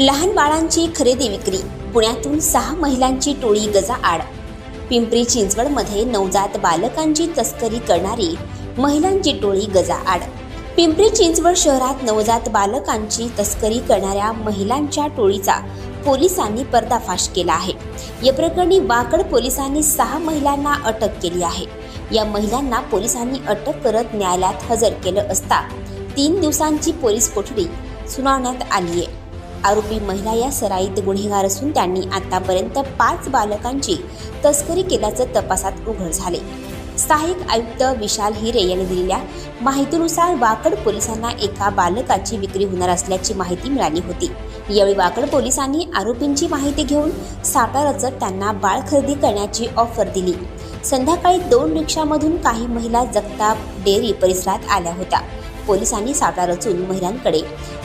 लहान बाळांची खरेदी विक्री पुण्यातून सहा महिलांची टोळी गजा आड पिंपरी चिंचवडमध्ये नवजात बालकांची तस्करी करणारी महिलांची टोळी गजा आड पिंपरी चिंचवड शहरात नवजात बालकांची तस्करी करणाऱ्या महिलांच्या टोळीचा पोलिसांनी पर्दाफाश केला आहे. या प्रकरणी वाकड पोलिसांनी सहा महिलांना अटक केली आहे. या महिलांना पोलिसांनी अटक करत न्यायालयात हजर केलं असता तीन दिवसांची पोलीस कोठडी सुनावण्यात आली आहे आरोपी महिला या सराईत गुन्हेगार असून त्यांनी आतापर्यंत पाच बालकांची तस्करी केल्याचं तपासात उघड झाले. सहाय्यक आयुक्त विशाल हिरे यांनी दिलेल्या माहितीनुसार वाकड पोलिसांना एका बालकाची विक्री होणार असल्याची माहिती मिळाली होती. यावेळी वाकड पोलिसांनी आरोपींची माहिती घेऊन साठा रचत त्यांना बाळ खरेदी करण्याची ऑफर दिली. संध्याकाळी दोन रिक्षामधून काही महिला जगताप डेअरी परिसरात आल्या होत्या. पोलिसांनी सापळा रचून महिलांकडे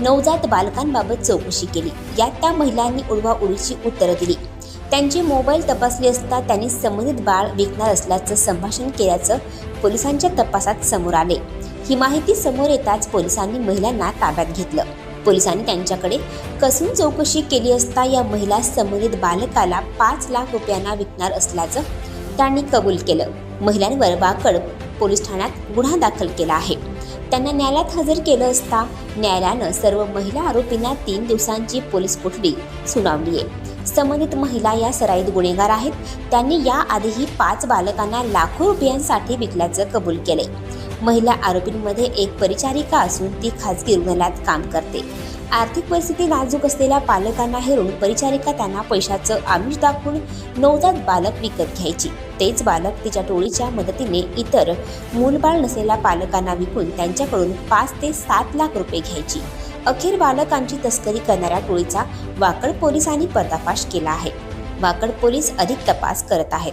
नवजात बालकांबाबत चौकशी केली. यात त्या महिलांनी उडवाउडीची उत्तरं दिली. त्यांचे मोबाईल तपासले असता त्यांनी संबंधित बाळ विकणार असल्याचं संभाषण केल्याचं पोलिसांच्या तपासात समोर आले. ही माहिती समोर येताच पोलिसांनी महिलांना ताब्यात घेतलं. पोलिसांनी त्यांच्याकडे कसून चौकशी केली असता या महिला संबंधित बालकाला पाच लाख रुपयांना विकणार असल्याचं त्यांनी कबूल केलं. महिलांवर वाकड पोलीस ठाण्यात गुन्हा दाखल केला आहे. त्यांना न्यायालयात हजर केलं असता न्यायालयानं सर्व महिला आरोपींना तीन दिवसांची पोलीस कोठडी सुनावली आहे. संबंधित महिला या सराईत गुन्हेगार आहेत. त्यांनी याआधीही पाच बालकांना लाखो रुपयांसाठी विकल्याचं कबूल केलंय. महिला आरोपींमध्ये एक परिचारिका असून ती खाजगी रुग्णालयात काम करते. आर्थिक परिस्थिती नाजूक असलेल्या पालकांना हेरून परिचारिका त्यांना पैशाचं आमिष दाखवून नवजात बालक विकत घ्यायची. तेच बालक तिच्या टोळीच्या मदतीने इतर मूलबाळ नसलेल्या पालकांना विकून त्यांच्याकडून पाच ते सात लाख रुपये घ्यायची. अखेर बालकांची तस्करी करणाऱ्या टोळीचा वाकड पोलिसांनी पर्दाफाश केला आहे. वाकड पोलीस अधिक तपास करत आहेत.